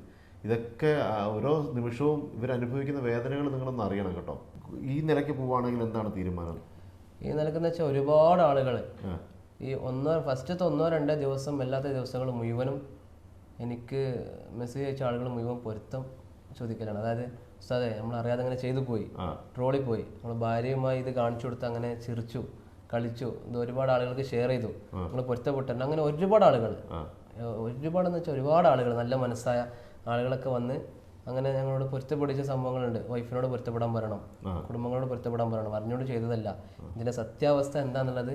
ഇതൊക്കെ ഓരോ നിമിഷവും ഇവരനുഭവിക്കുന്ന വേദനകൾ നിങ്ങളൊന്ന് അറിയണം കേട്ടോ. ഈ നിലയ്ക്ക് പോവുകയാണെങ്കിൽ എന്താണ് തീരുമാനം? ഈ നിലക്കെന്ന് വെച്ചാൽ ഒരുപാട് ആളുകൾ ഈ ഒന്നോ ഫസ്റ്റത്തെ ഒന്നോ രണ്ടോ ദിവസം അല്ലാത്ത ദിവസങ്ങൾ മുഴുവനും എനിക്ക് മെസ്സേജ് അയച്ച ആളുകൾ മുഴുവൻ പൊരുത്തം ചോദിക്കലാണ്. അതായത് ഉസ്താദെ നമ്മൾ അറിയാതെ അങ്ങനെ ചെയ്തു പോയി. ട്രോളിൽ പോയി. നമ്മൾ ഭാര്യയുമായി ഇത് കാണിച്ചു കൊടുത്ത് അങ്ങനെ ചിരിച്ചു കളിച്ചു ഇത് ഒരുപാട് ആളുകൾക്ക് ഷെയർ ചെയ്തു. നമ്മൾ പൊരുത്തപ്പെട്ടുണ്ട് അങ്ങനെ ഒരുപാട് ആളുകൾ ഒരുപാട് ഒരുപാടെന്ന് വെച്ചാൽ ഒരുപാട് ആളുകൾ നല്ല മനസ്സായ ആളുകളൊക്കെ വന്ന് അങ്ങനെ ഞങ്ങളോട് പൊരുത്തപ്പെടിച്ച സംഭവങ്ങളുണ്ട്. വൈഫിനോട് പൊരുത്തപ്പെടാൻ പറയണം. കുടുംബങ്ങളോട് പൊരുത്തപ്പെടാൻ പറയണം. അറിഞ്ഞോട് ചെയ്തതല്ല. ഇതിന്റെ സത്യാവസ്ഥ എന്താണെന്നുള്ളത്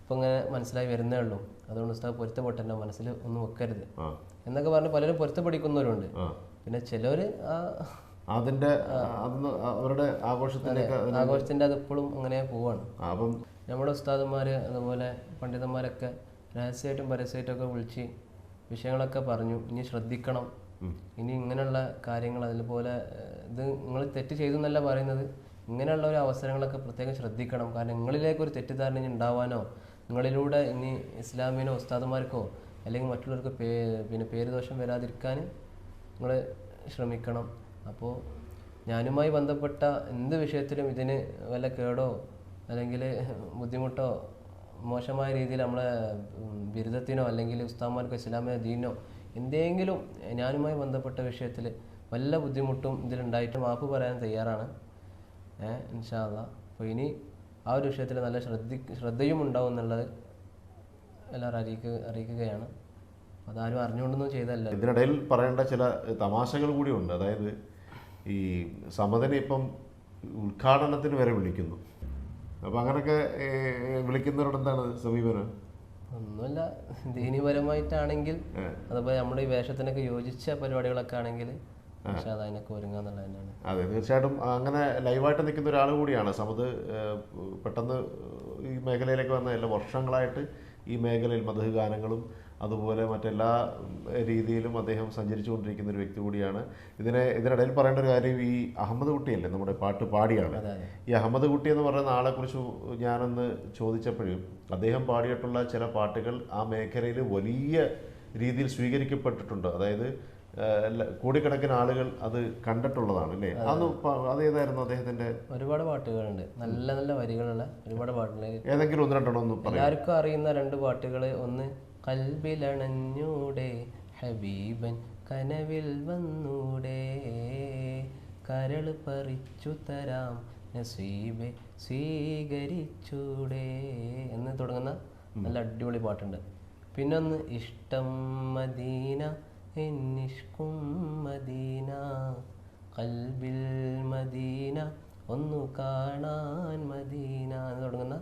ഇപ്പം ഇങ്ങനെ മനസ്സിലായി വരുന്നേ ഉള്ളൂ. അതുകൊണ്ട് ഉസ്താദ് പൊരുത്തപ്പെട്ടെന്റെ മനസ്സിൽ ഒന്നും വെക്കരുത്. എന്നൊക്കെ പറഞ്ഞ് പലരും പൊരുത്തപ്പെടിക്കുന്നവരുണ്ട്. പിന്നെ ചിലർ ആ അതിന്റെ അന്ന് അവരുടെ ആഘോഷത്തിന്റെ ആഘോഷത്തിന്റെ അത് ഇപ്പോഴും അങ്ങനെ പോവാണ്. അപ്പം നമ്മുടെ ഉസ്താദന്മാര് അതുപോലെ പണ്ഡിതന്മാരൊക്കെ രഹസ്യമായിട്ടും പരസ്യമായിട്ടും ഒക്കെ വിളിച്ച് വിഷയങ്ങളൊക്കെ പറഞ്ഞു. ഇനി ശ്രദ്ധിക്കണം. ഇനി ഇങ്ങനെയുള്ള കാര്യങ്ങൾ അതുപോലെ ഇത് നിങ്ങൾ തെറ്റ് ചെയ്തു എന്നല്ല പറയുന്നത്. ഇങ്ങനെയുള്ള ഒരു അവസരങ്ങളൊക്കെ പ്രത്യേകം ശ്രദ്ധിക്കണം. കാരണം നിങ്ങളിലേക്ക് ഒരു തെറ്റിദ്ധാരണ ഇനി ഉണ്ടാവാനോ നിങ്ങളിലൂടെ ഇനി ഇസ്ലാമിനോ ഉസ്താദന്മാർക്കോ അല്ലെങ്കിൽ മറ്റുള്ളവർക്ക് പേ പിന്നെ പേരുദോഷം വരാതിരിക്കാൻ നിങ്ങൾ ശ്രമിക്കണം. അപ്പോൾ ഞാനുമായി ബന്ധപ്പെട്ട എന്ത് വിഷയത്തിലും ഇതിന് വല്ല കേടോ അല്ലെങ്കിൽ ബുദ്ധിമുട്ടോ മോശമായ രീതിയിൽ നമ്മളെ ബിരുദത്തിനോ അല്ലെങ്കിൽ ഉസ്താമാർക്കോ ഇസ്ലാമിയ ദീനോ എന്തെങ്കിലും ഞാനുമായി ബന്ധപ്പെട്ട വിഷയത്തിൽ വല്ല ബുദ്ധിമുട്ടും ഇതിലുണ്ടായിട്ട് മാപ്പ് പറയാൻ തയ്യാറാണ്. ഏഹ് ഇൻഷാല്ല അപ്പോൾ ഇനി ആ ഒരു വിഷയത്തിൽ നല്ല ശ്രദ്ധി ശ്രദ്ധയും ഉണ്ടാവും എന്നുള്ളത് എല്ലാവരും അറിയിക്കുക അറിയിക്കുകയാണ്. അതാരും അറിഞ്ഞുകൊണ്ടൊന്നും ചെയ്തല്ല. ഇതിനിടയിൽ പറയേണ്ട ചില തമാശകൾ കൂടിയുണ്ട് അതായത് ഈ സമതനെ ഇപ്പം ഉദ്ഘാടനത്തിന് വരെ വിളിക്കുന്നു. അപ്പം അങ്ങനെയൊക്കെ വിളിക്കുന്നവരോട് എന്താണ് സമീപനം? ഒന്നുമില്ല ദീനീപരമായിട്ടാണെങ്കിൽ. അതുപോലെ നമ്മുടെ ഈ വേഷത്തിനൊക്കെ യോജിച്ച പരിപാടികളൊക്കെ ആണെങ്കിൽ പക്ഷെ അതിനൊക്കെ ഒരുങ്ങുക തന്നെയാണ് അതെ തീർച്ചയായിട്ടും അങ്ങനെ ലൈവായിട്ട് നിൽക്കുന്ന ഒരാൾ കൂടിയാണ്. സമത് പെട്ടെന്ന് ഈ മേഖലയിലേക്ക് വന്ന എല്ലാ വർഷങ്ങളായിട്ട് ഈ മേഖലയിൽ മധു ഗാനങ്ങളും അതുപോലെ മറ്റെല്ലാ രീതിയിലും അദ്ദേഹം സഞ്ചരിച്ചുകൊണ്ടിരിക്കുന്ന ഒരു വ്യക്തി കൂടിയാണ്. ഇതിനെ ഇതിനിടയിൽ പറയേണ്ട ഒരു കാര്യം ഈ അഹമ്മദ് കുട്ടിയല്ലേ നമ്മുടെ പാട്ട് പാടിയാണ്. ഈ അഹമ്മദ് കുട്ടി എന്ന് പറയുന്ന ആളെക്കുറിച്ച് ഞാനൊന്ന് ചോദിച്ചപ്പോഴും അദ്ദേഹം പാടിയിട്ടുള്ള ചില പാട്ടുകൾ ആ മേഖലയിൽ വലിയ രീതിയിൽ സ്വീകരിക്കപ്പെട്ടിട്ടുണ്ട്. അതായത് കോടിക്കണക്കിന് ആളുകൾ അത് കണ്ടിട്ടുള്ളതാണ് അല്ലേ? അന്ന് അത് അതേതായിരുന്നു അദ്ദേഹത്തിന്റെ ഒരുപാട് പാട്ടുകളുണ്ട്. നല്ല നല്ല വരികളുള്ള ഒരുപാട് പാട്ടുകൾ. ഏതെങ്കിലും ഒന്ന് രണ്ടെണ്ണം എല്ലാവർക്കും അറിയുന്ന രണ്ട് പാട്ടുകൾ. ഒന്ന് കൽബിലണഞ്ഞൂടെ ഹബീബൻ കനവിൽ വന്നൂടെ. കരൾ പറിച്ചു തരാം നസീബെ സ്വീകരിച്ചൂടെ. എന്ന് തുടങ്ങുന്ന നല്ല അടിപൊളി പാട്ടുണ്ട്. പിന്നെ ഒന്ന് ഇഷ്ടം മദീന എന്നിഷ്കും മദീന. കൽബിൽ മദീന ഒന്നു കാണാൻ മദീന. എന്ന് തുടങ്ങുന്ന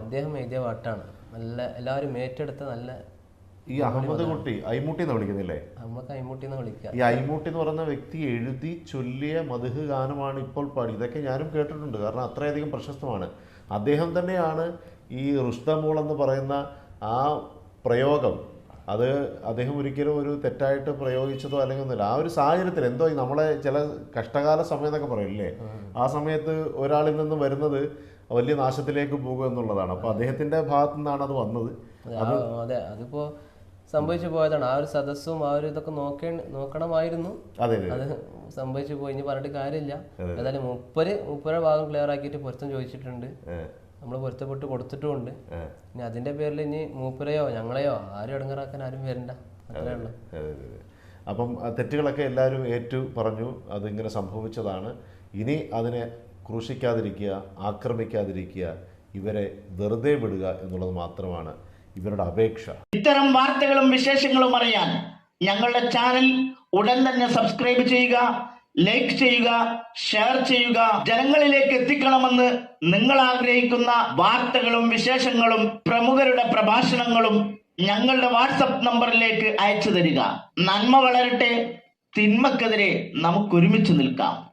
അദ്ദേഹം എഴുതിയ പാട്ടാണ്. നല്ല എല്ലാവരും ഏറ്റെടുത്ത നല്ല ഈ അഹമ്മദ് കുട്ടി ഐമൂട്ടി എന്ന് വിളിക്കുന്നില്ലേ? നമുക്ക് ഐമൂട്ടി എന്ന് വിളിക്കുക ഈ ഐമൂട്ടി എന്ന് പറയുന്ന വ്യക്തി എഴുതി ചൊല്ലിയ മധുഹ് ഗാനമാണ് ഇപ്പോൾ പാടി. ഇതൊക്കെ ഞാനും കേട്ടിട്ടുണ്ട് കാരണം അത്രയധികം പ്രശസ്തമാണ്. അദ്ദേഹം തന്നെയാണ് ഈ റുസ്തമോൾ എന്ന് പറയുന്ന ആ പ്രയോഗം. അത് അദ്ദേഹം ഒരിക്കലും ഒരു തെറ്റായിട്ട് പ്രയോഗിച്ചതോ അല്ലെങ്കിൽ ഒന്നുമില്ല. ആ ഒരു സാഹചര്യത്തിൽ എന്തോ നമ്മളെ ചില കഷ്ടകാല സമയം എന്നൊക്കെ പറയില്ലേ? ആ സമയത്ത് ഒരാളിൽ നിന്ന് വരുന്നത് വലിയ നാശത്തിലേക്ക് പോകുക എന്നുള്ളതാണ്. അപ്പോൾ അദ്ദേഹത്തിന്റെ ഭാഗത്തു നിന്നാണ് അത് വന്നത്. അതെ, അതിപ്പോ സംഭവിച്ചു പോയതാണ്. ആ ഒരു സദസ്സും ആ ഒരു ഇതൊക്കെ നോക്കേ നോക്കണമായിരുന്നു. അതെ സംഭവിച്ചു പോയി ഇനി പറഞ്ഞിട്ട് കാര്യമില്ല. ഏതായാലും മുപ്പര് മുപ്പര ഭാഗം ക്ലിയർ ആക്കിയിട്ട് പൊരുത്തം ചോദിച്ചിട്ടുണ്ട്. നമ്മൾ പൊരുത്തപ്പെട്ട് കൊടുത്തിട്ടുമുണ്ട്. ഇനി അതിന്റെ പേരിൽ ഇനി മൂപ്പരെയോ ഞങ്ങളെയോ ആരും ഇടങ്ങറാക്കാൻ ആരും വരണ്ട. അത്രേ ഉള്ളൂ. അപ്പം തെറ്റുകളൊക്കെ എല്ലാവരും ഏറ്റു പറഞ്ഞു അതിങ്ങനെ സംഭവിച്ചതാണ്. ഇനി അതിനെ ക്രൂശിക്കാതിരിക്കുക ആക്രമിക്കാതിരിക്കുക ഇവരെ വെറുതെ വിടുക എന്നുള്ളത് മാത്രമാണ് ഇവരുടെ അപേക്ഷ. ഇത്തരം വാർത്തകളും വിശേഷങ്ങളും അറിയാൻ ഞങ്ങളുടെ ചാനൽ ഉടൻ തന്നെ സബ്സ്ക്രൈബ് ചെയ്യുക ലൈക്ക് ചെയ്യുക ഷെയർ ചെയ്യുക. ജനങ്ങളിലേക്ക് എത്തിക്കണമെന്ന് നിങ്ങൾ ആഗ്രഹിക്കുന്ന വാർത്തകളും വിശേഷങ്ങളും പ്രമുഖരുടെ പ്രഭാഷണങ്ങളും ഞങ്ങളുടെ വാട്സപ്പ് നമ്പറിലേക്ക് അയച്ചു തരിക. നന്മ വളരട്ടെ തിന്മക്കെതിരെ നമുക്ക് ഒരുമിച്ച് നിൽക്കാം.